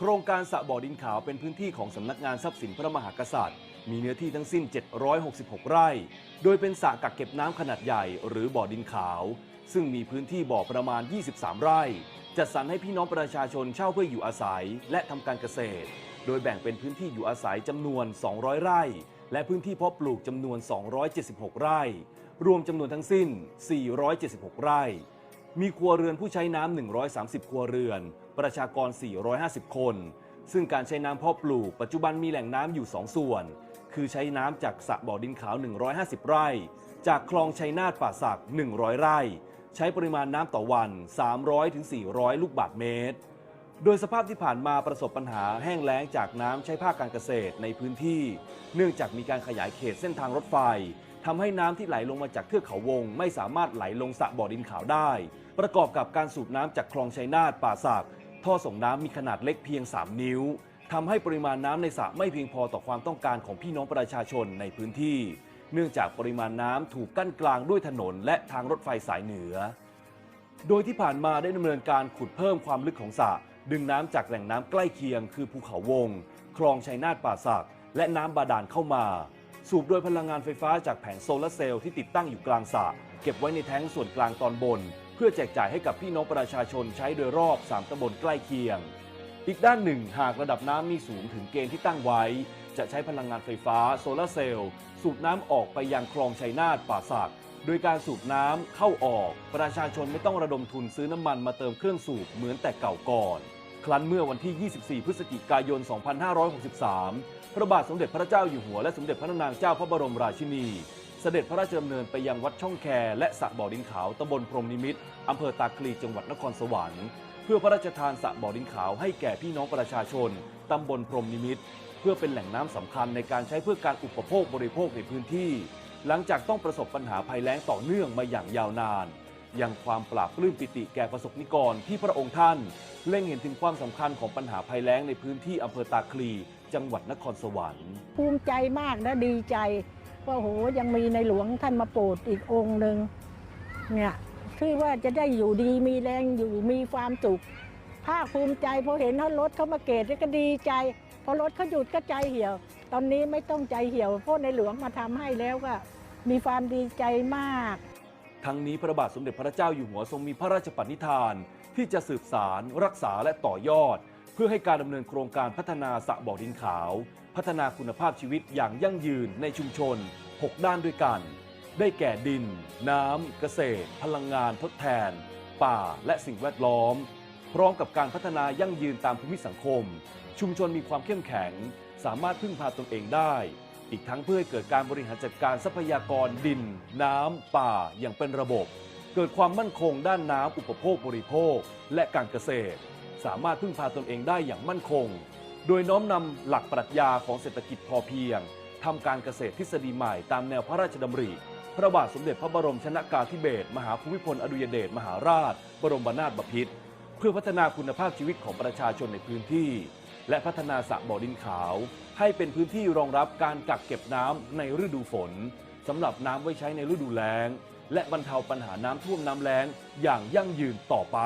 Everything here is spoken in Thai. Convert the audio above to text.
โครงการสระบ่อดินขาวเป็นพื้นที่ของสำนักงานทรัพย์สินพระมหากษัตริย์ มีเนื้อที่ทั้งสิ้น 766 ไร่ โดยเป็นสระกักเก็บน้ำขนาดใหญ่หรือบ่อดินขาว ซึ่งมีพื้นที่บ่อประมาณ 23 ไร่ จัดสรรให้พี่น้องประชาชนเช่าเพื่ออยู่อาศัย และทำการเกษตร โดยแบ่งเป็นพื้นที่อยู่อาศัยจำนวน 200 ไร่ และพื้นที่เพาะปลูกจำนวน 276 ไร่ รวมจำนวนทั้งสิ้น 476 ไร่ มีครัวเรือนผู้ใช้น้ำ 130 ครัวเรือน ประชากร 450 คน ซึ่งการใช้น้ำเพาะปลูก ปัจจุบันมีแหล่งน้ำอยู่ 2 ส่วน คือใช้น้ำจากสระบ่อดินขาว 150 ไร่ จากคลองชัยนาทป่าสัก 100 ไร่ ใช้ปริมาณน้ำต่อวัน 300-400 ลูกบาศก์เมตร โดยสภาพที่ผ่านมาประสบปัญหาแห้งแล้งจากน้ำใช้ภาคการเกษตรในพื้นที่ เนื่องจากมีการขยายเขตเส้นทางรถไฟ ทำให้น้ำที่ไหลลงมาจากเทือกเขาวง ไม่สามารถไหลลงสระบ่อดินขาวได้ ประกอบกับการสูบน้ำจากคลองชัยนาทป่าสักท่อส่งน้ำมีขนาดเล็กเพียง 3 นิ้วทำให้ปริมาณน้ำในสระไม่เพียงพอต่อความต้องการของพี่น้องประชาชนในพื้นที่ เนื่องจากปริมาณน้ำถูกกั้นกลางด้วยถนน และทางรถไฟสายเหนือ โดยที่ผ่านมาได้ดำเนินการขุดเพิ่มความลึกของสระดึงน้ำจากแหล่งน้ำใกล้เคียง คือภูเขาวง คลองชัยนาทป่าสักและน้ำบาดาลเข้ามา สูบโดยพลังงานไฟฟ้าจากแผงโซลาร์เซลล์ที่ติดตั้งอยู่กลางสระเก็บไว้ในแท้งส่วนกลางตอนบน เพื่อแจกจ่ายให้กับพี่น้องประชาชนใช้โดยรอบ 3ตำบลใกล้เคียง อีกด้านหนึ่งหากระดับน้ำมีสูงถึงเกณฑ์ที่ตั้งไว้ จะใช้พลังงานไฟฟ้าโซลาร์เซลล์สูบน้ำออกไปยังคลองชัยนาทป่าสักโดยการสูบน้ำเข้าออก ประชาชนไม่ต้องระดมทุนซื้อน้ำมันมาเติมเครื่องสูบเหมือนแต่เก่าก่อน ครั้นเมื่อวันที่ 24 พฤศจิกายน 2563 พระบาทสมเด็จพระเจ้าอยู่หัวและสมเด็จพระนางเจ้าพระบรมราชินี เสด็จพระราชดำเนินไปยังวัดช่องแคและสระบ่อดินขาวตำบลพรมนิมิตรอำเภอตาคลีจังหวัดนครสวรรค์ เพื่อพระราชทานสระบ่อดินขาวให้แก่พี่น้องประชาชนตำบลพรมนิมิตรเพื่อเป็นแหล่งน้ำสำคัญในการใช้เพื่อการอุปโภคบริโภคในพื้นที่ หลังจากต้องประสบปัญหาภัยแล้งต่อเนื่องมาอย่างยาวนาน ยังความปราบปลื้มปิติแก่ประสบนิกรที่พระองค์ท่าน เล็งเห็นถึงความสำคัญของปัญหาภัยแล้งในพื้นที่อำเภอตาคลี จังหวัดนครสวรรค์ ภูมิใจมากและดีใจว่าโหยังมีในหลวงท่านมาโปรดอีกองค์หนึ่งเนี่ยคือว่าจะได้อยู่ดีมีแรงอยู่มีความสุขภาคภูมิใจพอเห็นเขารถเขามาเกตก็ดีใจ พอรถเขาหยุดก็ใจเหี่ยว ตอนนี้ไม่ต้องใจเหี่ยวเพราะในหลวงมาทำให้แล้วก็มีความดีใจมาก ทั้งนี้พระบาทสมเด็จพระเจ้าอยู่หัวทรงมีพระราชปณิธาน ที่จะสืบสารรักษาและต่อยอด เพื่อให้การดำเนินโครงการพัฒนาสระบ่อดินขาว พัฒนาคุณภาพชีวิตอย่างยั่งยืนในชุมชน 6 ด้านด้วยกัน ได้แก่ดิน น้ำเกษตร พลังงานทดแทน ป่าและสิ่งแวดล้อม พร้อมกับการพัฒนายั่งยืนตามภูมิสังคม ชุมชนมีความเข้มแข็ง สามารถพึ่งพาตนเองได้ อีกทั้งเพื่อให้เกิดการบริหารจัดการทรัพยากรดิน น้ำ ป่าอย่างเป็นระบบ เกิดความมั่นคงด้านน้ำอุปโภคบริโภค และการเกษตร สามารถพึ่งพาตนเองได้อย่างมั่นคง โดยน้อมนำหลักปรัชญาของเศรษฐกิจพอเพียงทำการเกษตรทฤษฎีใหม่ตามแนวพระราชดำริ พระบาทสมเด็จพระบรมชนากาธิเบศรมหาภูมิพลอดุยเดชมหาราช บรมนาถบพิตรเพื่อพัฒนาคุณภาพชีวิตของประชาชนในพื้นที่ และพัฒนาสระบ่อดินขาว ให้เป็นพื้นที่รองรับการกักเก็บน้ำในฤดูฝนสำหรับน้ำไว้ใช้ในฤดูแล้ง และบรรเทาปัญหาน้ำท่วมน้ำแล้งอย่างยั่งยืนต่อไป